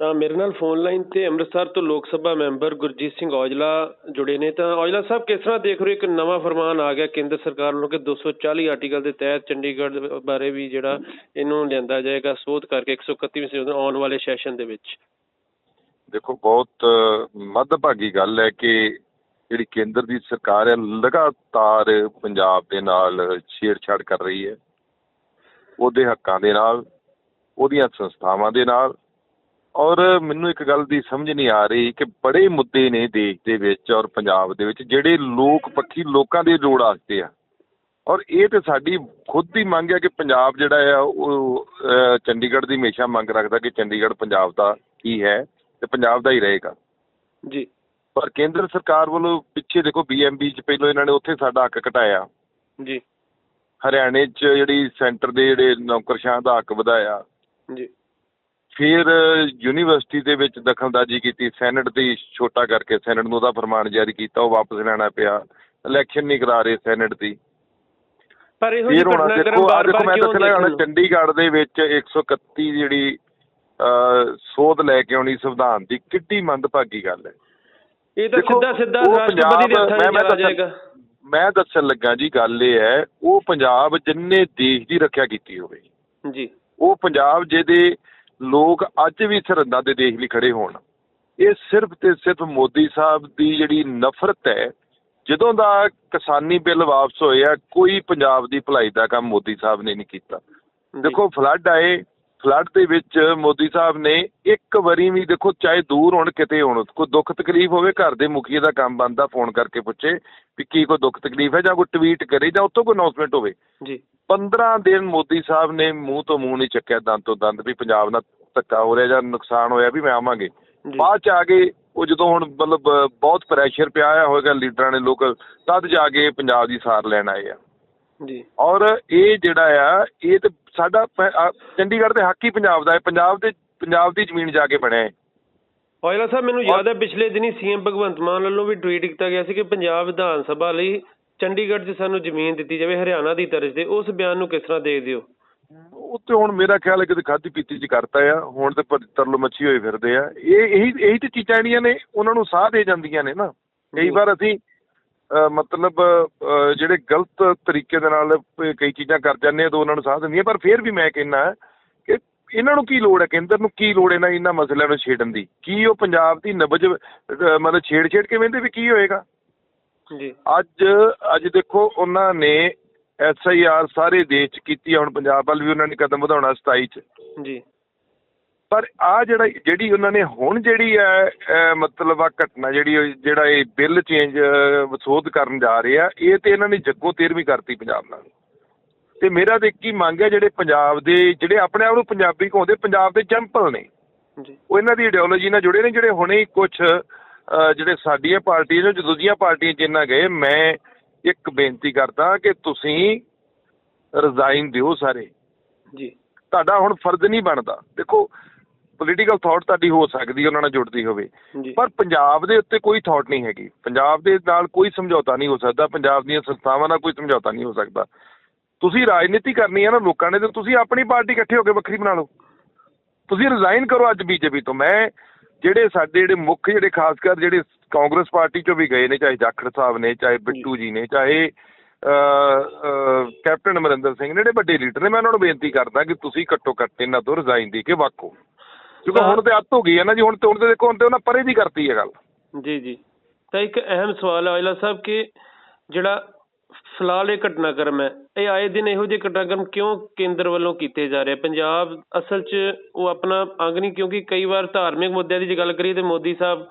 ਤਾਂ ਮੇਰੇ ਨਾਲ ਫੋਨ ਲਾਈਨ ਤੇ ਅੰਮ੍ਰਿਤਸਰ ਤੋਂ ਲੋਕ ਸਭਾ ਮੈਂਬਰ ਗੁਰਜੀਤ ਸਿੰਘ ਔਜਲਾ ਜੁੜੇ ਨੇ। ਤਾਂ ਔਜਲਾ ਸਾਹਿਬ, ਕਿਸ ਤਰ੍ਹਾਂ ਦੇਖ ਰਹੇ ਹੋ ਇੱਕ ਨਵਾਂ ਫਰਮਾਨ ਆ ਗਿਆ ਕੇਂਦਰ ਸਰਕਾਰ ਵੱਲੋਂ ਕਿ 240 ਆਰਟੀਕਲ ਦੇ ਤਹਿਤ ਚੰਡੀਗੜ੍ਹ ਬਾਰੇ ਵੀ ਜਿਹੜਾ ਇਹਨੂੰ ਲਿਆਂਦਾ ਜਾਏਗਾ, ਸੋਧ ਕਰਕੇ 131ਵੀਂ ਸੰਸ਼ੋਧਨ ਆਉਣ ਵਾਲੇ ਸੈਸ਼ਨ ਦੇ ਵਿੱਚ। ਦੇਖੋ, ਬਹੁਤ ਮੱਧਭਾਗੀ ਗੱਲ ਹੈ ਕਿ ਜਿਹੜੀ ਕੇਂਦਰ ਦੀ ਸਰਕਾਰ ਹੈ, ਲਗਾਤਾਰ ਪੰਜਾਬ ਦੇ ਨਾਲ ਛੇੜਛਾੜ ਕਰ ਰਹੀ ਹੈ। ਉਹਦੇ ਹੱਕਾਂ ਦੇ ਨਾਲ, ਉਹਦੀਆਂ ਸੰਸਥਾਵਾਂ ਦੇ ਨਾਲ ਔਰ ਮੈਨੂੰ ਇੱਕ ਗੱਲ ਦੀ ਸਮਝ ਨਹੀਂ ਆ ਰਹੀ ਕਿ ਬੜੇ ਮੁੱਦੇ ਨੇ ਦੇਸ਼ ਦੇ ਵਿੱਚ ਔਰ ਪੰਜਾਬ ਦੇ ਵਿੱਚ ਜਿਹੜੇ ਲੋਕ ਪੱਖੀ ਲੋਕਾਂ ਦੇ ਲੋੜ ਵਾਸਤੇ ਆ। ਔਰ ਇਹ ਤੇ ਸਾਡੀ ਖੁਦ ਦੀ ਮੰਗ ਹੈ ਕਿ ਪੰਜਾਬ ਜਿਹੜਾ ਆ ਉਹ ਚੰਡੀਗੜ੍ਹ ਦੀ ਹਮੇਸ਼ਾ ਮੰਗ ਰੱਖਦਾ ਕਿ ਚੰਡੀਗੜ੍ਹ ਪੰਜਾਬ ਦਾ ਹੀ ਹੈ ਤੇ ਪੰਜਾਬ ਦਾ ਹੀ ਰਹੇਗਾ। ਜੀ। ਪਰ ਕੇਂਦਰ ਸਰਕਾਰ ਵੱਲੋਂ ਪਿੱਛੇ ਦੇਖੋ ਬੀਐਮਬੀ ਚ ਪਹਿਲਾਂ ਇਹਨਾਂ ਨੇ ਉੱਥੇ ਸਾਡਾ ਹੱਕ ਘਟਾਇਆ। ਜੀ। ਹਰਿਆਣੇ ਚ ਜਿਹੜੀ ਸੈਂਟਰ ਦੇ ਜਿਹੜੇ ਨੌਕਰਸ਼ਾਹ ਦਾ ਹੱਕ ਵਧਾਇਆ। ਜੀ। ਫਿਰ ਯੂਨੀਵਰਸਿਟੀ ਦੇ ਵਿੱਚ ਦਖਲਅੰਦਾਜ਼ੀ ਕੀਤੀ ਸੈਨੇਟ ਦੀ ਛੋਟਾ ਕਰਕੇ ਸੈਨੇਟ ਨੂੰ ਉਹਦਾ ਫਰਮਾਨ ਜਾਰੀ ਕੀਤਾ ਉਹ ਵਾਪਸ ਲੈਣਾ ਪਿਆ ਇਲੈਕਸ਼ਨ ਨਹੀਂ ਕਰਾ ਰਹੇ ਸੈਨੇਟ ਦੀ। ਪਰ ਇਹੋ ਜਿਹੀ ਘਟਨਾਕ੍ਰਮ ਦੇਖੋ ਦੇਖੋ ਮੈਂ ਹੁਣ ਨੂੰ? ਚੰਡੀਗੜ੍ਹ ਦੇ ਵਿੱਚ 131 ਜਿਹੜੀ ਸੋਧ ਲੈ ਕੇ ਆਉਣੀ ਸੰਵਿਧਾਨ ਦੀ ਕਿੱਡੀ ਮੰਦਭਾਗੀ ਗੱਲ ਹੈ। ਇਹ ਤਾਂ ਸਿੱਧਾ ਸਿੱਧਾ ਰਾਸ਼ਟਰਪਤੀ ਦੇ ਹੱਥਾਂ ਮੈਂ- 'ਚ ਮੈਂ ਚਲਾ ਜਾਏਗਾ। ਮੈਂ ਦੱਸਣ ਲੱਗਾ ਜੀ ਗੱਲ ਇਹ ਹੈ ਉਹ ਪੰਜਾਬ ਜਿੰਨੇ ਦੇਸ਼ ਦੀ ਰੱਖਿਆ ਕੀਤੀ ਹੋਵੇ ਜੀ। ਉਹ ਪੰਜਾਬ ਜਿਹਦੇ ਲੋਕ ਅੱਜ ਵੀ ਸਰਹੱਦਾਂ ਦੇ ਦੇਸ਼ ਲਈ ਖੜੇ ਹੋਣ। ਇਹ ਸਿਰਫ ਤੇ ਸਿਰਫ ਮੋਦੀ ਸਾਹਿਬ ਦੀ ਜਿਹੜੀ ਨਫ਼ਰਤ ਹੈ ਜਦੋਂ ਦਾ ਕਿਸਾਨੀ ਬਿੱਲ ਵਾਪਸ ਹੋਏ ਆ ਕੋਈ ਪੰਜਾਬ ਦੀ ਭਲਾਈ ਦਾ ਕੰਮ ਮੋਦੀ ਸਾਹਿਬ ਨੇ ਨਹੀਂ ਕੀਤਾ। ਦੇਖੋ ਫਲੱਡ ਆਏ ਫਲੱਡ ਦੇ ਵਿੱਚ ਮੋਦੀ ਸਾਹਿਬ ਨੇ ਇੱਕ ਵਾਰੀ ਵੀ ਦੇਖੋ ਚਾਹੇ ਦੂਰ ਹੋਣ ਕਿਤੇ ਹੋਣ ਕੋਈ ਦੁੱਖ ਤਕਲੀਫ ਹੋਵੇ ਘਰ ਦੇ ਮੁਖੀਏ ਦਾ ਕੰਮ ਬੰਦਾ ਫੋਨ ਕਰਕੇ ਪੁੱਛੇ ਵੀ ਕੀ ਕੋਈ ਦੁੱਖ ਤਕਲੀਫ ਹੈ ਜਾਂ ਕੋਈ ਟਵੀਟ ਕਰੇ ਜਾਂ ਉੱਥੋਂ ਕੋਈ ਅਨਾਉਂਸਮੈਂਟ ਹੋਵੇ। ਜੀ। 15 ਦਿਨ ਮੋਦੀ ਸਾਹਿਬ ਨੇ ਮੂੰਹ ਤੋਂ ਮੂੰਹ ਨਹੀਂ ਚੱਕਿਆ ਦੰਦ ਤੋਂ ਦੰਦ ਵੀ ਪੰਜਾਬ ਨਾਲ ਧੱਕਾ ਹੋ ਰਿਹਾ ਜਾਂ ਨੁਕਸਾਨ ਹੋਇਆ ਵੀ ਮੈਂ ਆਵਾਂਗੇ। ਬਾਅਦ ਚ ਆ ਕੇ ਉਹ ਜਦੋਂ ਹੁਣ ਮਤਲਬ ਬਹੁਤ ਪ੍ਰੈਸ਼ਰ ਪਿਆ ਆਇਆ ਹੋਏਗਾ ਲੀਡਰਾਂ ਨੇ ਲੋਕਲ ਤਦ ਜਾ ਕੇ ਪੰਜਾਬ ਦੀ ਸਾਰ ਲੈਣ ਆਏ ਆ। ਜੀ। ਔਰ ਇਹ ਜਿਹੜਾ ਆ ਇਹ ਤੇ ਸਾਡਾ ਚੰਡੀਗੜ੍ਹ ਦੇ ਹੱਕ ਹੀ ਪੰਜਾਬ ਦਾ ਹੈ ਪੰਜਾਬ ਦੇ ਪੰਜਾਬ ਦੀ ਜ਼ਮੀਨ ਜਾ ਕੇ ਬਣਿਆ ਹੈ। ਔਜਲਾ ਸਾਹਿਬ ਮੈਨੂੰ ਯਾਦ ਹੈ ਪਿਛਲੇ ਦਿਨੀ ਸੀਐਮ ਭਗਵੰਤ ਮਾਨ ਵੱਲੋਂ ਵੀ ਟਵੀਟ ਕੀਤਾ ਗਿਆ ਸੀ ਕਿ ਪੰਜਾਬ ਵਿਧਾਨ ਸਭਾ ਲਈ ਚੰਡੀਗੜ੍ਹ 'ਚ ਸਾਨੂੰ ਜ਼ਮੀਨ ਦਿੱਤੀ ਜਾਵੇ, ਹਰਿਆਣਾ ਦੀ ਤਰਜ਼ ਤੇ, ਉਸ ਬਿਆਨ ਨੂੰ ਕਿਸ ਤਰ੍ਹਾਂ ਦੇਖਦੇ ਹੋ ਉਹ ਤੇ ਹੁਣ ਮੇਰਾ ਖਿਆਲ ਹੈ ਕਿ ਖਾਦੀ ਪੀਤੀ ਚ ਕਰਤਾ ਆ, ਹੁਣ ਤੇ ਪਰ- ਮੱਛੀ ਹੋਏ ਫਿਰਦੇ ਆ। ਇਹ, ਇਹੀ ਇਹੀ ਤੇ ਚੀਜ਼ਾਂ ਜਿਹੜੀਆਂ ਨੇ, ਉਹਨਾਂ ਨੂੰ ਸਾਹ ਦੇ ਜਾਂਦੀਆਂ ਨੇ ਨਾ। ਕਈ ਵਾਰ ਅਸੀਂ ਮਤਲਬ ਜਿਹੜੇ ਗਲਤ ਤਰੀਕੇ ਦੇ ਨਾਲ ਕਈ ਚੀਜ਼ਾਂ ਕਰ ਜਾਂਦੇ ਆ, ਤਾਂ ਉਹਨਾਂ ਨੂੰ ਸਾਹ ਦਿੰਦੀਆਂ ਪਰ ਫਿਰ ਵੀ ਮੈਂ ਕਹਿੰਦਾ ਕਿ ਇਹਨਾਂ ਨੂੰ ਕੀ ਲੋੜ ਹੈ, ਕੇਂਦਰ ਨੂੰ ਕੀ ਲੋੜ ਇਹਨਾਂ ਇਹਨਾਂ ਮਸਲਿਆਂ ਨੂੰ ਛੇੜਨ ਦੀ? ਕੀ ਉਹ ਪੰਜਾਬ ਦੀ ਨਬਜ ਮਤਲਬ ਛੇੜ ਛੇੜ ਕੇ ਵੇਂਦੇ ਵੀ ਕੀ ਹੋਏਗਾ? ਅੱਜ ਅੱਜ ਦੇਖੋ ਉਹਨਾਂ ਨੇ ਐਸ ਆਈ ਆਰ ਸਾਰੇ ਦੇਸ਼ ਚ ਕੀਤੀ ਆ ਹੁਣ ਪੰਜਾਬ ਵੱਲ ਵੀ ਉਹਨਾਂ ਨੇ ਕਦਮ ਵਧਾਉਣਾ 27 ਚ। ਜੀ। ਪਰ ਆ ਜਿਹੜਾ ਜਿਹੜੀ ਉਹਨਾਂ ਨੇ ਹੁਣ ਜਿਹੜੀ ਹੈ ਅਹ ਮਤਲਬ ਆ ਘਟਨਾ ਜਿਹੜੀ ਜਿਹੜਾ ਇਹ ਬਿੱਲ ਚੇਂਜ ਵਿਸੋਧ ਕਰਨ ਜਾ ਰਹੇ ਆ ਇਹ ਤੇ ਇਹਨਾਂ ਨੇ ਜੱਗੋ ਤੇਰਵੀਂ ਕਰਤੀ ਪੰਜਾਬ ਨਾਲ। ਤੇ ਮੇਰਾ ਤੇ ਇੱਕ ਹੀ ਮੰਗ ਹੈ ਜਿਹੜੇ ਪੰਜਾਬ ਦੇ ਜਿਹੜੇ ਆਪਣੇ ਆਪ ਨੂੰ ਪੰਜਾਬੀ ਕਹਾਉਂਦੇ ਪੰਜਾਬ ਦੇ ਜੰਪਲ ਨੇ। ਜੀ। ਉਹ ਇਹਨਾਂ ਦੀ ਆਈਡੀਓਲੋਜੀ ਨਾਲ ਜੁੜੇ ਨੇ ਜਿਹੜੇ ਹੁਣੇ ਕੁਝ ਜਿਹੜੇ ਸਾਡੀਆਂ ਪਾਰਟੀਆਂ ਨੇ ਜੋ ਦੂਜੀਆਂ ਪਾਰਟੀਆਂ ਜਿੰਨਾ ਗਏ ਮੈਂ ਇੱਕ ਬੇਨਤੀ ਕਰਦਾ ਕਿ ਤੁਸੀਂ ਰਿਜ਼ਾਈਨ ਦਿਓ ਸਾਰੇ। ਜੀ। ਤੁਹਾਡਾ ਹੁਣ ਫਰਜ਼ ਨਹੀਂ ਬਣਦਾ। ਦੇਖੋ ਪੋਲੀਟੀਕਲ ਥਾਟ ਤੁਹਾਡੀ ਹੋ ਸਕਦੀ ਉਹਨਾਂ ਨਾਲ ਜੁੜਦੀ ਹੋਵੇ। ਪਰ ਪੰਜਾਬ ਦੇ ਉੱਤੇ ਕੋਈ ਥਾਟ ਨਹੀਂ ਹੈਗੀ। ਪੰਜਾਬ ਦੇ ਨਾਲ ਕੋਈ ਸਮਝੌਤਾ ਨਹੀਂ ਹੋ ਸਕਦਾ। ਪੰਜਾਬ ਦੀਆਂ ਸੰਸਥਾਵਾਂ ਨਾਲ ਕੋਈ ਸਮਝੌਤਾ ਨਹੀਂ ਹੋ ਸਕਦਾ। ਤੁਸੀਂ ਰਾਜਨੀਤੀ ਕਰਨੀ ਹੈ ਨਾ ਲੋਕਾਂ ਨੇ ਤੇ ਤੁਸੀਂ ਆਪਣੀ ਪਾਰਟੀ ਇਕੱਠੇ ਹੋ ਕੇ ਵੱਖਰੀ ਬਣਾ ਲਓ। ਤੁਸੀਂ ਰਿਜ਼ਾਈਨ ਕਰੋ ਅੱਜ ਬੀਜੇਪੀ ਤੋਂ। ਮੈਂ ਜਿਹੜੇ ਸਾਡੇ ਜਿਹੜੇ ਮੁੱਖ ਜਿਹੜੇ ਖਾਸ ਕਰ ਜਿਹੜੇ ਕਾਂਗਰਸ ਪਾਰਟੀ ਚੋਂ ਵੀ ਗਏ ਨੇ, ਚਾਹੇ ਜਾਖੜ ਸਾਹਿਬ ਨੇ, ਚਾਹੇ ਬਿੱਟੂ ਜੀ ਨੇ, ਚਾਹੇ ਕੈਪਟਨ ਅਮਰਿੰਦਰ ਸਿੰਘ ਨੇ, ਜਿਹੜੇ ਵੱਡੇ ਲੀਡਰ ਨੇ, ਮੈਂ ਉਹਨਾਂ ਨੂੰ ਬੇਨਤੀ ਕਰਦਾ ਕਿ ਤੁਸੀਂ ਘੱਟੋ ਘੱਟ ਇਹਨਾਂ ਤੋਂ ਰਿਜ਼ਾਈਨ ਦੇ ਕੇ ਵਾਕੋ ਕਿਉਂਕਿ ਹੁਣ ਤੇ ਅੱਤ ਹੋ ਗਈ ਹੈ ਨਾ ਜੀ, ਹੁਣ ਤੇ ਹੁਣ ਤੇ ਦੇਖੋ, ਹੁਣ ਤੇ ਉਹਨਾਂ ਪਰੇ ਦੀ ਕਰਤੀ ਹੈ ਗੱਲ। ਜੀ ਜੀ। ਤਾਂ ਇੱਕ ਅਹਿਮ ਸਵਾਲ ਹੈ ਔਜਲਾ ਸਾਹਿਬ, ਕਿ ਜਿਹੜਾ ਫਿਲਹਾਲ ਇਹ ਘਟਨਾਕ੍ਰਮ ਹੈ। ਇਹ ਆਏ ਦਿਨ ਇਹੋ ਜਿਹੇ ਘਟਨਾਕ੍ਰਮ ਕਿਉਂ ਕੇਂਦਰ ਵੱਲੋਂ ਕੀਤੇ ਜਾ ਰਹੇ ਪੰਜਾਬ ਅਸਲ 'ਚ ਉਹ ਆਪਣਾ ਅੰਗ ਨਹੀਂ ਕਿਉਂਕਿ ਕਈ ਵਾਰ ਧਾਰਮਿਕ ਮੁੱਦਿਆਂ ਦੀ ਜੇ ਗੱਲ ਕਰੀਏ ਤੇ ਮੋਦੀ ਸਾਹਿਬ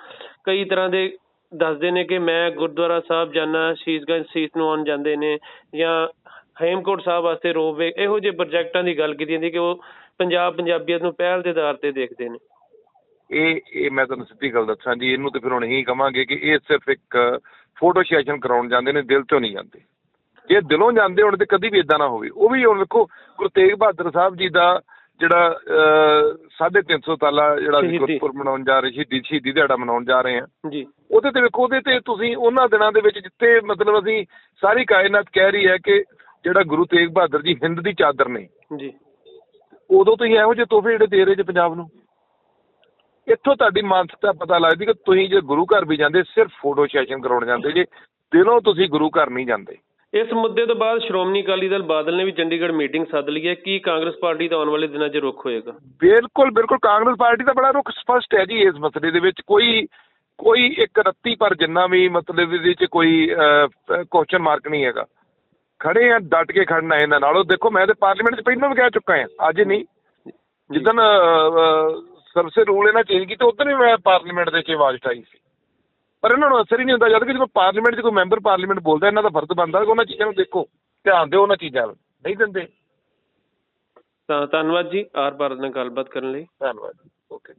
ਕਈ ਤਰ੍ਹਾਂ ਦੇ ਦੱਸਦੇ ਨੇ ਕਿ ਮੈਂ ਗੁਰਦੁਆਰਾ ਸਾਹਿਬ ਜਾਣਾ ਸ਼ੀਸ਼ਗੰਜ ਸੀਸ ਨੂੰ ਆਉਣ ਜਾਂਦੇ ਨੇ ਜਾਂ ਹੇਮਕੋਟ ਸਾਹਿਬ ਵਾਸਤੇ ਰੋਪਵੇ, ਇਹੋ ਜਿਹੇ ਪ੍ਰੋਜੈਕਟਾਂ ਦੀ ਗੱਲ ਕੀਤੀ ਜਾਂਦੀ ਕਿ ਉਹ ਪੰਜਾਬ ਪੰਜਾਬੀਅਤ ਨੂੰ ਪਹਿਲ ਦੇ ਆਧਾਰ ਤੇ ਦੇਖਦੇ ਨੇ। ਇਹ ਇਹ ਮੈਂ ਤੁਹਾਨੂੰ ਸਿੱਧੀ ਗੱਲ ਦੱਸਾਂ ਜੀ ਇਹਨੂੰ ਤੇ ਫਿਰ ਹੁਣ ਇਹੀ ਕਵਾਂਗੇ ਕਿ ਇਹ ਸਿਰਫ ਇੱਕ ਫੋਟੋ ਸੈਸ਼ਨ ਕਰਾਉਣ ਜਾਂਦੇ ਨੇ ਦਿਲ ਤੋਂ ਨਹੀਂ ਜਾਂਦੇ। ਜੇ ਦਿਲੋਂ ਜਾਂਦੇ ਹੁਣ ਤੇ ਕਦੀ ਵੀ ਇਦਾਂ ਨਾ ਹੋਵੇ। ਉਹ ਵੀ ਹੁਣ ਵੇਖੋ ਗੁਰੂ ਤੇਗ ਬਹਾਦਰ ਸਾਹਿਬ ਜੀ ਦਾ ਜਿਹੜਾ ਅਹ, 350 ਤਾਲਾ ਜਿਹੜਾ ਅਸੀਂ ਸ਼ਹੀਦੀ। ਗੁਰਪੁਰਬ ਮਨਾਉਣ ਜਾ ਰਹੇ ਸ਼ਹੀਦੀ ਸ਼ਹੀਦੀ ਦਿਹਾੜਾ ਮਨਾਉਣ ਜਾ ਰਹੇ ਹਾਂ। ਜੀ। ਉਹਦੇ ਤੇ ਵੇਖੋ ਉਹਦੇ ਤੇ ਤੁਸੀਂ ਉਹਨਾਂ ਦਿਨਾਂ ਦੇ ਵਿੱਚ ਜਿੱਥੇ ਮਤਲਬ ਅਸੀਂ ਸਾਰੀ ਕਾਇਨਾਤ ਕਹਿ ਰਹੀ ਹੈ ਕਿ ਜਿਹੜਾ ਗੁਰੂ ਤੇਗ ਬਹਾਦਰ ਜੀ ਹਿੰਦ ਦੀ ਚਾਦਰ ਨੇ। ਜੀ। ਉਦੋਂ ਤੁਸੀਂ ਇਹੋ ਜਿਹੇ ਤੋਹਫੇ ਜਿਹੜੇ ਦੇ ਰਹੇ ਜੇ ਪੰਜਾਬ ਨੂੰ। ਇੱਥੋਂ ਤੁਹਾਡੀ ਮਾਨਸਿਕਤਾ ਪਤਾ ਲੱਗਦੀ ਕਿ ਤੁਸੀਂ ਜੇ ਗੁਰੂ ਘਰ ਵੀ ਜਾਂਦੇ ਸਿਰਫ ਫੋਟੋ ਸੈਸ਼ਨ ਕਰਾਉਣ ਜਾਂਦੇ ਜੇ ਦਿਲੋਂ ਤੁਸੀਂ ਗੁਰੂ ਘਰ ਨਹੀਂ ਜਾਂਦੇ। ਇਸ ਮੁੱਦੇ ਤੋਂ ਬਾਅਦ ਸ਼੍ਰੋਮਣੀ ਅਕਾਲੀ ਦਲ ਬਾਦਲ ਨੇ ਵੀ ਚੰਡੀਗੜ੍ਹ ਮੀਟਿੰਗ ਸੱਦ ਲਈ ਹੈ। ਕੀ ਕਾਂਗਰਸ ਪਾਰਟੀ ਦਾ ਆਉਣ ਵਾਲੇ ਦਿਨਾਂ 'ਚ ਰੁਖ ਹੋਏਗਾ? ਬਿਲਕੁਲ ਬਿਲਕੁਲ। ਕਾਂਗਰਸ ਪਾਰਟੀ ਦਾ ਬੜਾ ਰੁਖ ਸਪਸ਼ਟ ਹੈ ਜੀ ਇਸ ਮਸਲੇ ਦੇ ਵਿੱਚ। ਕੋਈ ਕੋਈ ਇੱਕ ਰੱਤੀ ਪਰ ਜਿੰਨਾ ਵੀ ਮਤਲਬ ਇਹਦੇ ਵਿੱਚ ਕੋਈ ਕੁਐਸਚਨ ਮਾਰਕ ਨਹੀਂ ਹੈਗਾ। ਖੜੇ ਆ ਡਟ ਕੇ ਖੜਨਾ ਇਹਨਾਂ ਨਾਲ। ਦੇਖੋ ਮੈਂ ਤੇ ਪਾਰਲੀਮੈਂਟ 'ਚ ਪਹਿਲਾਂ ਵੀ ਕਹਿ ਚੁੱਕਾ ਹਾਂ ਅੱਜ ਨਹੀਂ। ਜਿੱਦਣ ਸਰਸੇ ਰੂਲ ਇਹਨਾਂ ਚੇਂਜ ਕੀਤੇ ਉਦੋਂ ਵੀ ਮੈਂ ਪਾਰਲੀਮੈਂਟ ਦੇ 'ਚ ਆਵਾਜ਼ ਉਠਾਈ ਸੀ ਪਰ ਇਹਨਾਂ ਨੂੰ ਅਸਰ ਹੀ ਨਹੀਂ ਹੁੰਦਾ ਜਦ ਕਿ ਜਦੋਂ ਪਾਰਲੀਮੈਂਟ 'ਚ ਕੋਈ ਮੈਂਬਰ ਪਾਰਲੀਮੈਂਟ ਬੋਲਦਾ ਇਹਨਾਂ ਦਾ ਫਰਜ਼ ਬਣਦਾ ਕਿ ਉਹਨਾਂ ਚੀਜ਼ਾਂ ਨੂੰ ਦੇਖੋ ਧਿਆਨ ਦਿਓ ਉਹਨਾਂ ਚੀਜ਼ਾਂ ਵੱਲ ਨਹੀਂ ਦਿੰਦੇ ਤਾਂ ਧੰਨਵਾਦ ਜੀ ਆਰ ਭਾਰਤ ਨਾਲ ਗੱਲਬਾਤ ਕਰਨ ਲਈ ਧੰਨਵਾਦ ਓਕੇ